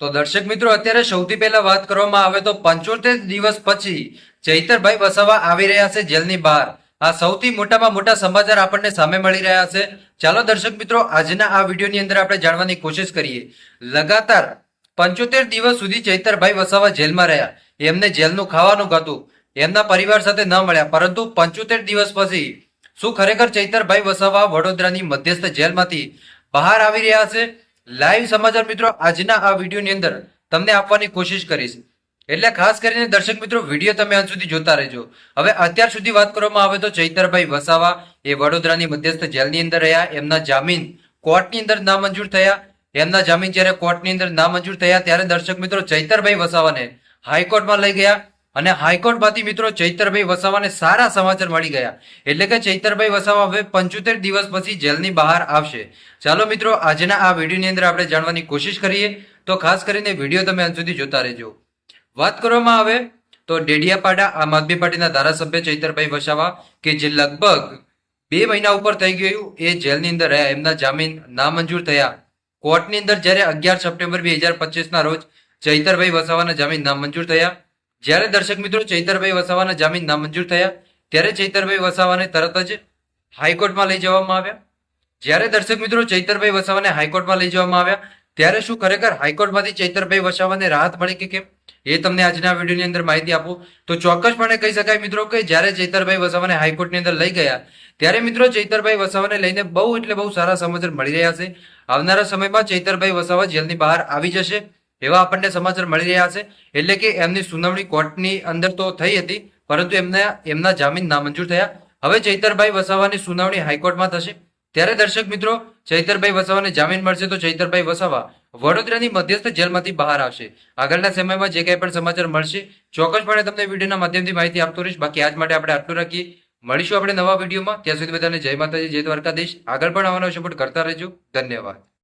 તો દર્શક મિત્રો, અત્યારે સૌથી પહેલા વાત કરવામાં આવે તો પંચોતેર દિવસ પછી ચૈતરભાઈ વસાવા આવી રહ્યા છે જેલની બહાર. આ સૌથી મોટામાં મોટા સમાચાર આપણને સામે મળી રહ્યા છે. ચાલો દર્શક મિત્રો, આજના આ વિડીયોની અંદર આપણે જાણવાની કોશિશ કરીએ. લગાતાર પંચોતેર દિવસ સુધી ચૈતરભાઈ વસાવા જેલમાં રહ્યા. એમને જેલનું ખાવાનું ગાતું એમના પરિવાર સાથે ન મળ્યા, પરંતુ પંચોતેર દિવસ પછી શું ખરેખર ચૈતરભાઈ વસાવા વડોદરાની મધ્યસ્થ જેલમાંથી બહાર આવી રહ્યા છે? લાઈવ સમાચાર મિત્રો, આજના આ વિડીયોની અંદર તમને આપવાની કોશિશ કરીશ. એટલે ખાસ કરીને દર્શક મિત્રો, વીડિયો તમે અંત સુધી જોતા રહેજો. હવે અત્યાર સુધી વાત કરવામાં આવે તો ચૈતરભાઈ વસાવા એ વડોદરાની મધ્યસ્થ જેલની અંદર રહ્યા. એમના જામીન કોર્ટની અંદર નામંજૂર થયા. એમના જામીન જ્યારે કોર્ટની અંદર નામંજૂર થયા, ત્યારે દર્શક મિત્રો ચૈતરભાઈ વસાવાને હાઈકોર્ટમાં લઈ ગયા. અને હાઈકોર્ટમાંથી મિત્રો ચૈતરભાઈ વસાવાને સારા સમાચાર મળી ગયા. એટલે કે ચૈતરભાઈ વસાવા હવે પંચોતેર દિવસ પછી જેલની બહાર આવશે. ચાલો મિત્રો, આજના આ વિડીયોની અંદર આપણે જાણવાની કોશિશ કરીએ. તો ખાસ કરીને વીડિયો તમે અંત સુધી જોતા રહેજો. વાત કરવામાં આવે તો ડેડિયાપાડા આમ આદમી પાર્ટીના ધારાસભ્ય ચૈતરભાઈ વસાવા, કે જે લગભગ બે મહિના ઉપર થઈ ગયું એ જેલની અંદર રહ્યા. એમના જામીન નામંજૂર થયા. કોર્ટની અંદર જ્યારે અગિયાર સપ્ટેમ્બર બે હજાર પચીસના રોજ ચૈતરભાઈ વસાવાના જામીન નામંજૂર થયા. જ્યારે દર્શક મિત્રો ચૈતરભાઈ વસાવાના જામીન નામંજૂર થયા, ત્યારે ચૈતરભાઈ વસાવાને તરત જ હાઈકોર્ટમાં લઈ જવામાં આવ્યા. જ્યારે દર્શક મિત્રો ચૈતરભાઈ વસાવાને હાઈકોર્ટમાં લઈ જવામાં આવ્યા, ત્યારે શું ખરેખર હાઈકોર્ટમાંથી ચૈતરભાઈ વસાવાને રાહત મળી કે કેમ? એ તમને આજના વિડીયોની અંદર માહિતી આપું. તો ચોક્કસપણે કહી શકાય મિત્રો કે જ્યારે ચૈતરભાઈ વસાવાને હાઈકોર્ટની અંદર લઈ ગયા, ત્યારે મિત્રો ચૈતરભાઈ વસાવાને લઈને બહુ એટલે બહુ સારા સમાચાર મળી રહ્યા છે. આવનારા સમયમાં ચૈતરભાઈ વસાવા જેલની બહાર આવી જશે. એવા આપણને સમાચાર મળી રહ્યા છે. એટલે કે એમની સુનાવણી કોર્ટની અંદર તો થઈ હતી, પરંતુ એમના એમના જામીન નામંજૂર થયા. હવે ચૈતરભાઈ વસાવાની સુનાવણી હાઈકોર્ટમાં થશે. ત્યારે દર્શક મિત્રો, ચૈતરભાઈ વસાવાને જામીન મળશે તો ચૈતરભાઈ વસાવા વડોદરાની મધ્યસ્થ જેલમાંથી બહાર આવશે. આગળના સમયમાં જે કંઈ પણ સમાચાર મળશે, ચોક્કસપણે તમને વિડીયોના માધ્યમથી માહિતી આપતો રહીશ. બાકી આજ માટે આપણે આટલું રાખીએ. મળીશું આપણે નવા વિડીયોમાં. ત્યાં સુધી બધાને જય માતાજી, જય દ્વારકાધીશ. આગળ પણ આવવાનો સપોર્ટ કરતા રહેજો. ધન્યવાદ.